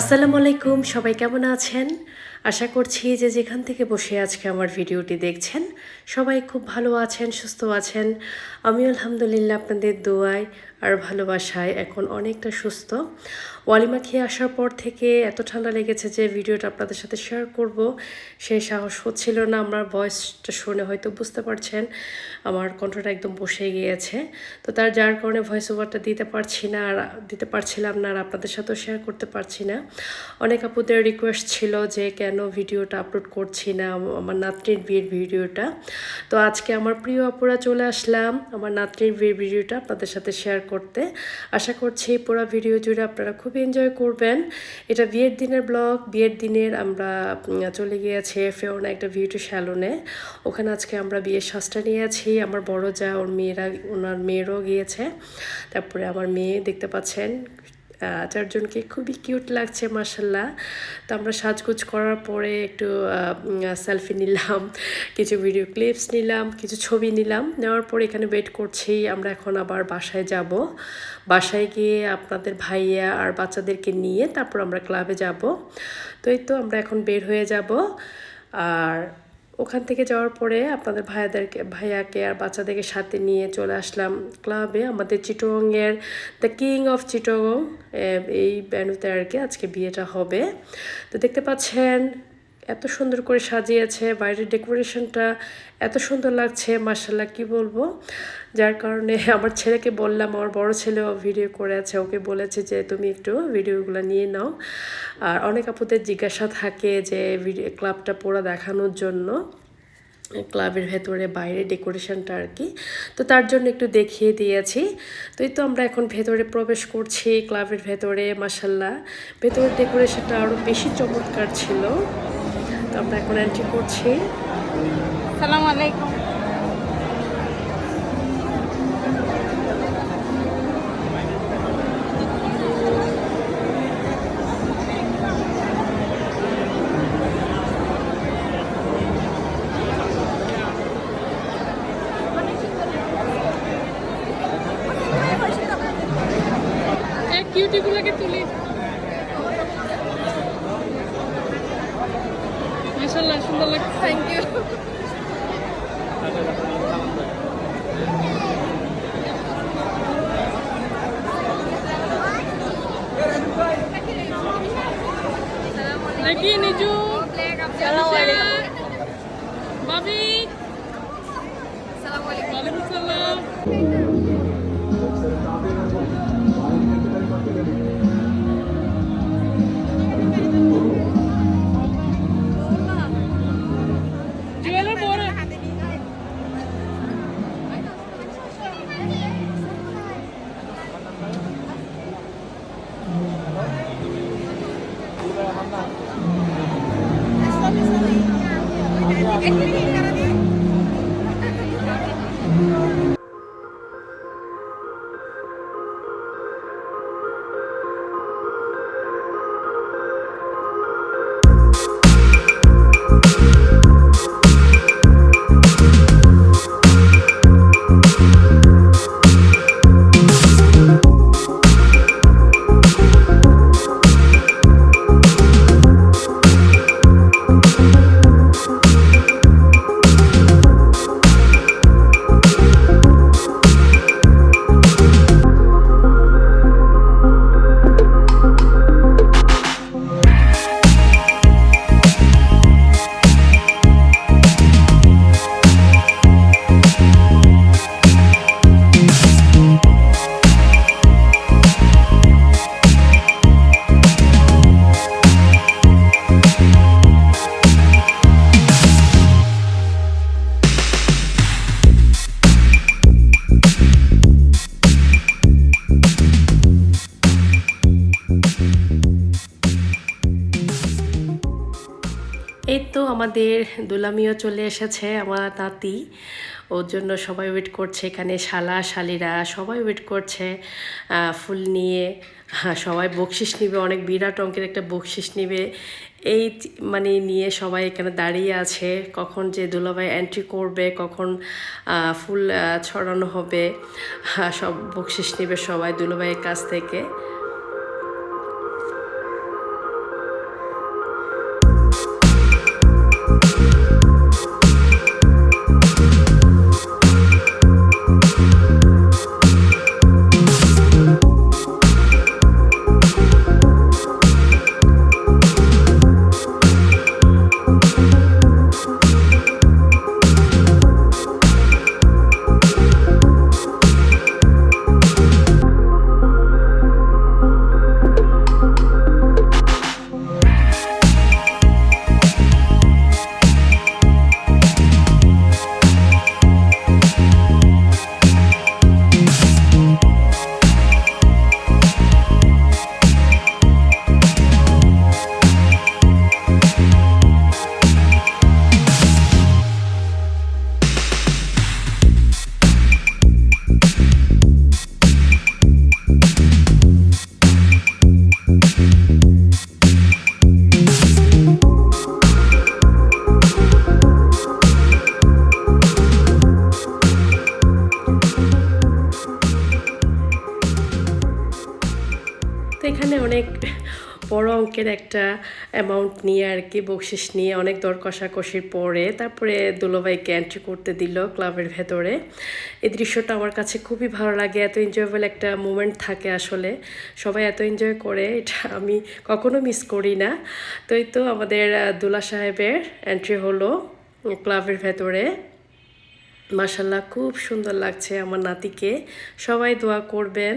আসসালামু আলাইকুম, সবাই কেমন আছেন? আশা করছি যে যেখান থেকে বসে আজকে আমার ভিডিওটি দেখছেন, সবাই খুব ভালো আছেন, সুস্থ আছেন। আমি আলহামদুলিল্লাহ আপনাদের দোয়ায় আর ভালোবাসায় এখন অনেকটা সুস্থ। ওয়ালিমা খেয়ে আসার পর থেকে এত ঠান্ডা লেগেছে যে ভিডিওটা আপনাদের সাথে শেয়ার করব। সেই সাহস হচ্ছিল না, আমার ভয়েসটা শুনে হয়তো বুঝতে পারছেন, আমার কণ্ঠটা একদম বসে গিয়েছে। তো তার যার কারণে ভয়েস ওভারটা দিতে পারছি না, আর দিতে পারছিলাম না, আর আপনাদের সাথেও শেয়ার করতে পারছি না। অনেক আপুদের রিকোয়েস্ট ছিল যে কেন ভিডিওটা আপলোড করছি না, আমার নাতনির বিয়ের ভিডিওটা। তো আজকে আমার প্রিয় আপুরা চলে আসলাম, আমার নাতনির বিয়ের ভিডিওটা আপনাদের সাথে শেয়ার করতে। আশা করছি পুরো ভিডিও জুড়ে আপনারা খুব এনজয় করবেন। এটা বিয়ের দিনের ব্লগ। বিয়ের দিনের আমরা চলে গিয়েছি ফেওনা একটা বিউটি স্যালনে ওখানে আজকে আমরা বিয়ের সাজটা নিয়েছি আমার বড় যা, ওর মেয়েরা, ওনার মেয়েরও গিয়েছে। তারপরে আমার মেয়ে দেখতে পাচ্ছেন চারজনকে খুবই কিউট লাগছে মাসাল্লাহ তো আমরা সাজগোজ করার পরে একটু সেলফি নিলাম, কিছু ভিডিও ক্লিপস নিলাম, কিছু ছবি নিলাম। নেওয়ার পরে এখানে ওয়েট করছি, আমরা এখন আবার বাসায় যাব। বাসায় গিয়ে আপনাদের ভাইয়া আর বাচ্চাদেরকে নিয়ে তারপর আমরা ক্লাবে যাব। তো এই তো আমরা এখন বের হয়ে যাব। আর ওখান থেকে যাওয়ার পরে আপনাদের ভাইয়াদেরকে, ভাইয়াকে আর বাচ্চাদেরকে সাথে নিয়ে চলে আসলাম ক্লাবে আমাদের চিটংয়ের দ্য কিং অফ চিটং এই ব্যানুতে আর কি আজকে বিয়েটা হবে। তো দেখতে পাচ্ছেন এত সুন্দর করে সাজিয়েছে, বাইরের ডেকোরেশনটা এত সুন্দর লাগছে মার্শাল্লাহ কি বলব? যার কারণে আমার ছেলেকে বললাম, আমার বড় ছেলেও ভিডিও করে আছে, ওকে বলেছে যে তুমি একটু ভিডিওগুলো নিয়ে নাও। আর অনেক আপুদের জিজ্ঞাসা থাকে যে ভিডিও, ক্লাবটা পুরো দেখানোর জন্য, ক্লাবের ভেতরে বাইরে ডেকোরেশনটা আর কি। তো তার জন্য একটু দেখিয়ে দিয়েছি। তো এই তো আমরা এখন ভেতরে প্রবেশ করছি, ক্লাবের ভেতরে মাসাল্লাহ ভেতরের ডেকোরেশনটা আরও বেশি চমৎকার ছিল। আমরা এখন এন্ট্রি করছি। সালাম আলাইকুম। মাশাআল্লাহ সুন্দর লাগছে thank you Lagi Niju. Assalamualaikum. আমাদের দুলামিও চলে এসেছে, আমার নাতি ওর জন্য সবাই ওয়েট করছে এখানে, শালা, শালিরা, সবাই ওয়েট করছে ফুল নিয়ে। সবাই বকশিস নিবে, অনেক বিরাট অঙ্কের একটা বকশিস নিবে। এই মানে নিয়ে সবাই এখানে দাঁড়িয়ে আছে, কখন যে দুলাভাই এন্ট্রি করবে, কখন ফুল ছড়ানো হবে। সব বকশিস নিবে সবাই দুলাভাইয়ের কাছ থেকে। বড় অঙ্কের একটা অ্যামাউন্ট নিয়ে আর কি বকশিস নিয়ে অনেক দর কষাকষির পরে তারপরে দুলোভাইকে এন্ট্রি করতে দিল ক্লাবের ভেতরে। এই দৃশ্যটা আমার কাছে খুবই ভালো লাগে, এত এনজয়েবল একটা মুমেন্ট থাকে আসলে। সবাই এত এনজয় করে, এটা আমি কখনো মিস করি না। তো এই তো আমাদের দুলা সাহেবের এন্ট্রি হলো ক্লাবের ভেতরে। মাসাল্লাহ খুব সুন্দর লাগছে আমার নাতিকে। সবাই দোয়া করবেন।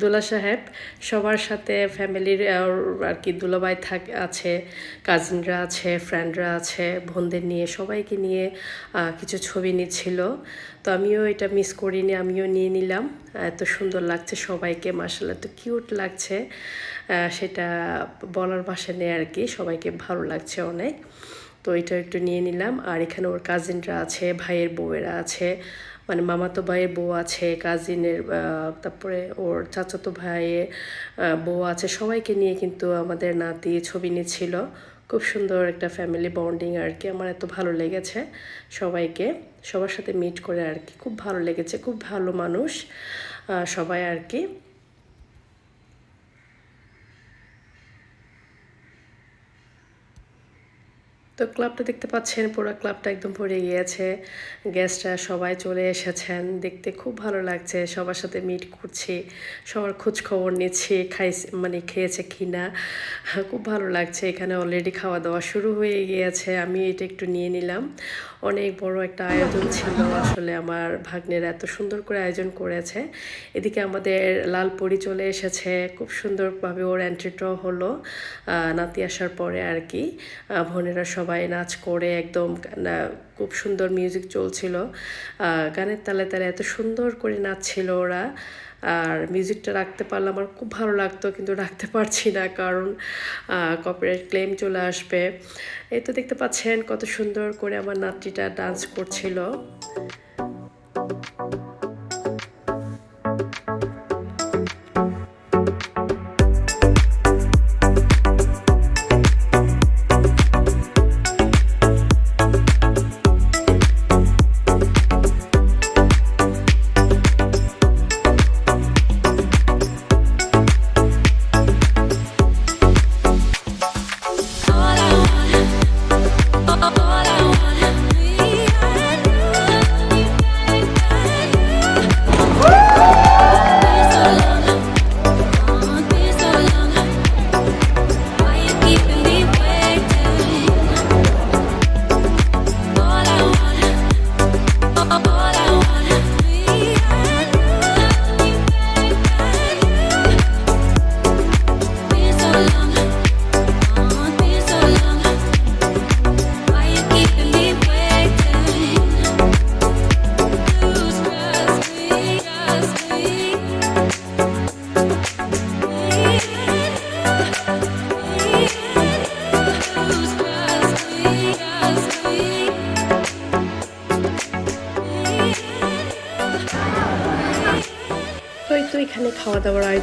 দোলা সাহেব, সবার সাথে ফ্যামিলির আর কি দুলাভাই থাক, আছে কাজিনরা আছে ফ্রেন্ডরা আছে, বোনদের নিয়ে সবাইকে নিয়ে কিছু ছবি নিচ্ছিল। তো আমিও এটা মিস করিনি, আমিও নিয়ে নিলাম। এত সুন্দর লাগছে সবাইকে মার্শাল এত কিউট লাগছে। সেটা বলার ভাষা নেই আর কি, সবাইকে ভালো লাগছে অনেক। তো এটা একটু নিয়ে নিলাম। আর এখানে ওর কাজিনরা আছে, ভাইয়ের বউয়েরা আছে। মানে মামাতো ভাইয়ের বউ আছে কাজিনের তারপরে ওর চাচাতো ভাইয়ের বউ আছে, সবাইকে নিয়ে কিন্তু আমাদের নাতি ছবি নিচ্ছিল। খুব সুন্দর একটা ফ্যামিলি বন্ডিং আর কি, আমার এত ভালো লেগেছে সবাইকে। সবার সাথে মিট করে আর কি, খুব ভালো লেগেছে, খুব ভালো মানুষ সবাই আর কি। তো ক্লাবটা দেখতে পাচ্ছেন, পুরো ক্লাবটা একদম ভরে গিয়েছে। গেস্টরা সবাই চলে এসেছেন, দেখতে খুব ভালো লাগছে। সবার সাথে মিট করছি, সবার খোঁজ খবর নিচ্ছি খাই মানে খেয়েছে কিনা। খুব ভালো লাগছে। এখানে অলরেডি খাওয়া দাওয়া শুরু হয়ে গিয়েছে। আমি এটা একটু নিয়ে নিলাম। অনেক বড় একটা আয়োজন ছিল আসলে আমার ভাগ্নের এত সুন্দর করে আয়োজন করেছে। এদিকে আমাদের লালপুরি চলে এসেছে। খুব সুন্দরভাবে ওর এন্ট্রিটাও হলো। নাতি আসার পরে আর কি। বোনেরা সবাই নাচ করে একদম খুব সুন্দর মিউজিক চলছিল। গানের তালে তালে এত সুন্দর করে নাচছিল ওরা। আর মিউজিকটা রাখতে পারলে আমার খুব ভালো লাগতো, কিন্তু রাখতে পারছি না কারণ কপিরাইট ক্লেম চলে আসবে। এই তো দেখতে পাচ্ছেন কত সুন্দর করে আমার নাতনিটা ডান্স করছিল।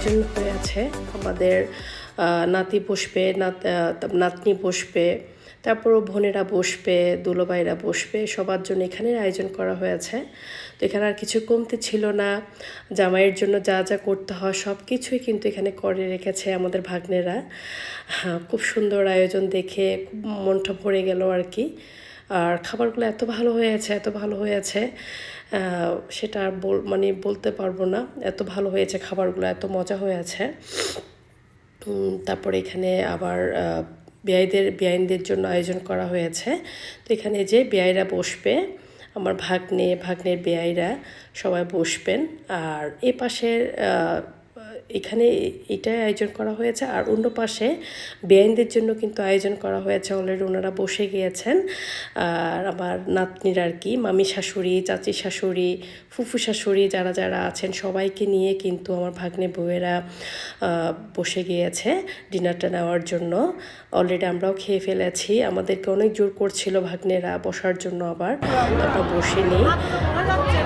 আয়োজন হয়ে আছে। আমাদের নাতি বসবে নাত নাতনি বসবে তারপরও বোনেরা বসবে দুলোভাইরা বসবে সবার জন্য এখানে আয়োজন করা হয়েছে তো এখানে আর কিছু কমতে ছিল না। জামাইয়ের জন্য যা যা করতে হয় সব কিছুই কিন্তু এখানে করে রেখেছে আমাদের ভাগ্নেরা। হ্যাঁ, খুব সুন্দর আয়োজন দেখে খুব মনটা ভরে গেল আর কি। আর খাবারগুলো এত ভালো হয়েছে, এত ভালো হয়েছে সেটা আর বল মানে বলতে পারব না। এত ভালো হয়েছে খাবারগুলো, এত মজা হয়েছে। তারপরে এখানে আবার বেয়াইদের বেআইনদের জন্য আয়োজন করা হয়েছে। তো এখানে যে বেআইরা বসবে, আমার ভাগ্নে, ভাগ্নের বেআইরা সবাই বসবেন। আর এ পাশের এখানে এটাই আয়োজন করা হয়েছে আর অন্য পাশে বেআইনদের জন্য কিন্তু আয়োজন করা হয়েছে। অলরেডি ওনারা বসে গিয়েছেন। আর আমার নাতনির আর কি, মামি শাশুড়ি, চাচি শাশুড়ি, ফুফু শাশুড়ি যারা যারা আছেন সবাইকে নিয়ে কিন্তু আমার ভাগ্নে বউয়েরা বসে গিয়েছে ডিনারটা নেওয়ার জন্য। অলরেডি আমরাও খেয়ে ফেলেছি। আমাদেরকে অনেক জোর করছিল ভাগ্নেরা বসার জন্য আবার। আমরা বসিনি। থ্রি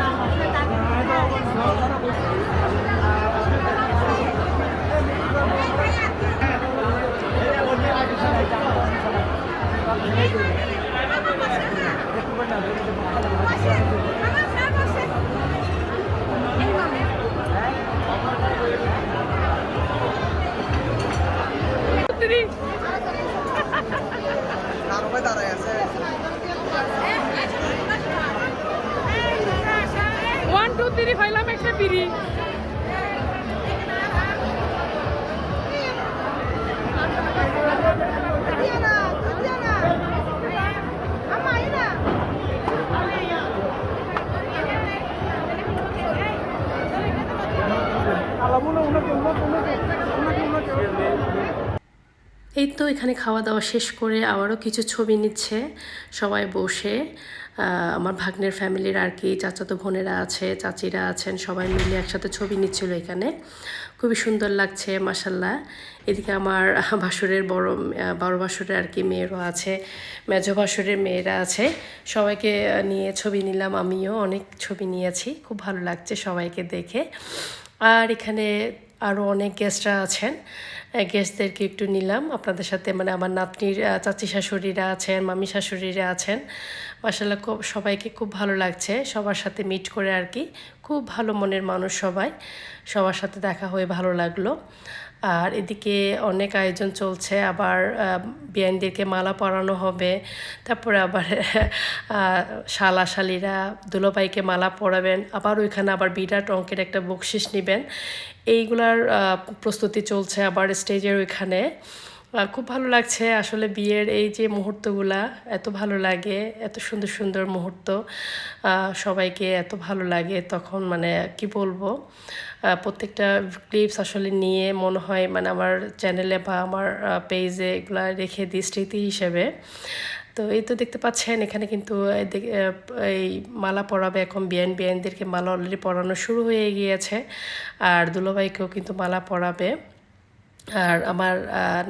এই তো এখানে খাওয়া দাওয়া শেষ করে আবারও কিছু ছবি নিচ্ছে সবাই বসে। আমার ভাগ্নের ফ্যামিলির আর কি চাচাতো বোনেরা আছে, চাচিরা আছেন, সবাই মিলে একসাথে ছবি নিচ্ছিল এখানে। খুবই সুন্দর লাগছে মাসাল্লাহ এদিকে আমার ভাসুরের বড় বড় ভাসুরের আর কি মেয়েরও আছে মেজো ভাসুরের মেয়েরা আছে। সবাইকে নিয়ে ছবি নিলাম, আমিও অনেক ছবি নিয়েছি, খুব ভালো লাগছে সবাইকে দেখে। আর এখানে আরও অনেক গেস্টরা আছেন। গেস্টদেরকে একটু নিলাম। আপনাদের সাথে মানে আমার নাতনির চাচি শাশুড়িরা আছেন, মামি শাশুড়িরা আছেন। মাসাল্লাহ খুব, সবাইকে খুব ভালো লাগছে। সবার সাথে মিট করে আর কি। খুব ভালো মনের মানুষ সবাই। সবার সাথে দেখা হয়ে ভালো লাগল। আর এদিকে অনেক আয়োজন চলছে, আবার বিয়ানদেরকে মালা পরানো হবে, তারপরে আবার শালা শালিরা দুলোবাইকে মালা পরাবেন, আবার ওইখানে আবার বিরাট অঙ্কের একটা বকশিস নেবেন। এইগুলার প্রস্তুতি চলছে আবার স্টেজের ওইখানে। খুব ভালো লাগছে আসলে বিয়ের এই যে মুহূর্তগুলা, এত ভালো লাগে, এত সুন্দর সুন্দর মুহূর্ত সবাইকে এত ভালো লাগে তখন মানে কি বলব প্রত্যেকটা ক্লিপস আসলে নিয়ে মনে হয় মানে আমার চ্যানেলে বা আমার পেজে এগুলা রেখে দিই স্মৃতি হিসেবে। তো এই তো দেখতে পাচ্ছেন, এখানে কিন্তু এই মালা পরাবে এখন বিয়ান বিয়ানদেরকে মালা অলরেডি পরানো শুরু হয়ে গিয়েছে। আর দুলোভাইকেও কিন্তু মালা পরাবে। আর আমার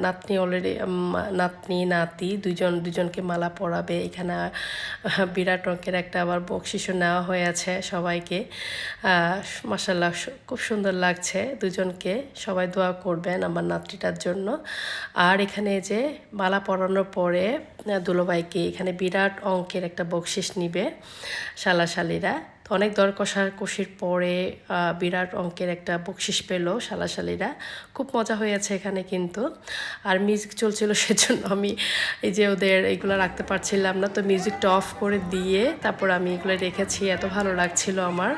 নাতনি অলরেডি নাতনি, নাতি দুজন দুজনকে মালা পরাবে। এখানে বিরাট অঙ্কের একটা আবার বকশিসও নেওয়া হয়ে আছে সবাইকে। মাসাল্লাহ খুব সুন্দর লাগছে দুজনকে। সবাই দোয়া করবেন আমার নাতনিটার জন্য। আর এখানে যে মালা পরানোর পরে দুলোভাইকে এখানে বিরাট অঙ্কের একটা বকশিস নিবে, শালাশালিরা। তো অনেক দর কষাকষির পরে বিরাট অঙ্কের একটা বকশিস পেল শালাশালিরা। খুব মজা হয়েছে এখানে কিন্তু। আর মিউজিক চলছিল সেজন্য আমি এই যে ওদের এগুলো রাখতে পারছিলাম না, তো মিউজিকটা অফ করে দিয়ে তারপর আমি এগুলো রেখেছি। এত ভালো লাগছিল আমার।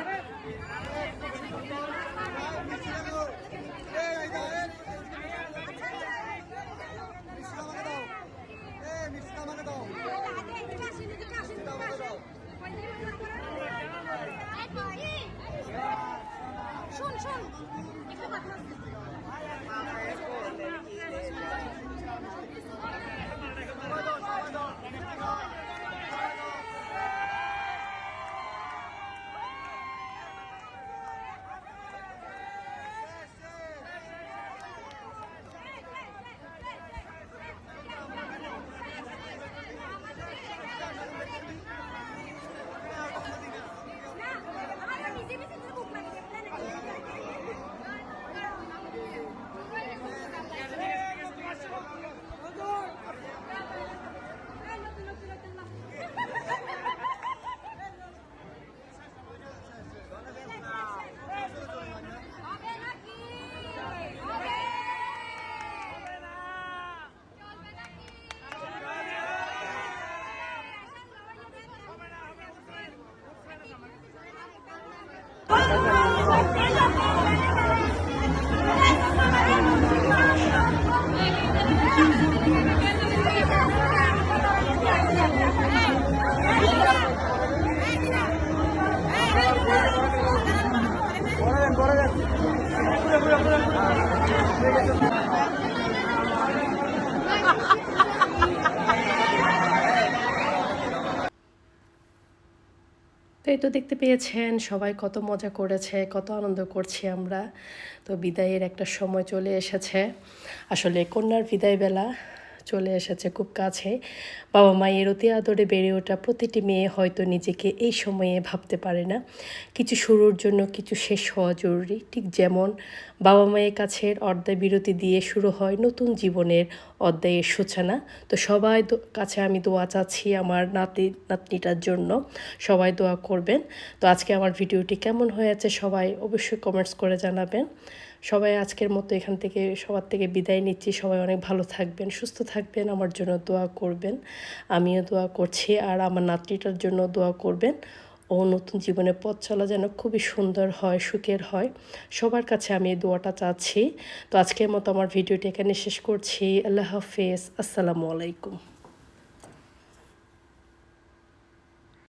এই তো দেখতে পেয়েছেন, সবাই কত মজা করেছে, কত আনন্দ করছি আমরা। তো বিদায়ের একটা সময় চলে এসেছে। আসলে কন্যার বিদায় বেলা চলে এসেছে খুব কাছে। বাবা মায়ের অতি আদরে বেড়ে ওঠা প্রতিটি মেয়ে হয়তো নিজেকে এই সময়ে ভাবতে পারে না। কিছু শুরুর জন্য, কিছু শেষ হওয়া জরুরি। ঠিক যেমন বাবা মায়ের কাছের অর্ধায় বিরতি দিয়ে শুরু হয় নতুন জীবনের অধ্যায়ের সূচনা। তো সবাই কাছে আমি দোয়া চাচ্ছি আমার নাতি, নাতনিটার জন্য। সবাই দোয়া করবেন। তো আজকে আমার ভিডিওটি কেমন হয়েছে সবাই অবশ্যই কমেন্টস করে জানাবেন। সবাই আজকের মতো এখান থেকে সবার থেকে বিদায় নিচ্ছি। সবাই অনেক ভালো থাকবেন, সুস্থ থাকবেন, আমার জন্য দোয়া করবেন। আমিও দোয়া করছি আর আমার নাতনিটার জন্য দোয়া করবেন। ও নতুন জীবনে পথ চলা যেন খুবই সুন্দর হয়, সুখের হয়। সবার কাছে আমি এই দোয়াটা চাচ্ছি। তো আজকের মতো আমার ভিডিওটি এখানে শেষ করছি। আল্লাহ হাফেজ। আসসালামু আলাইকুম।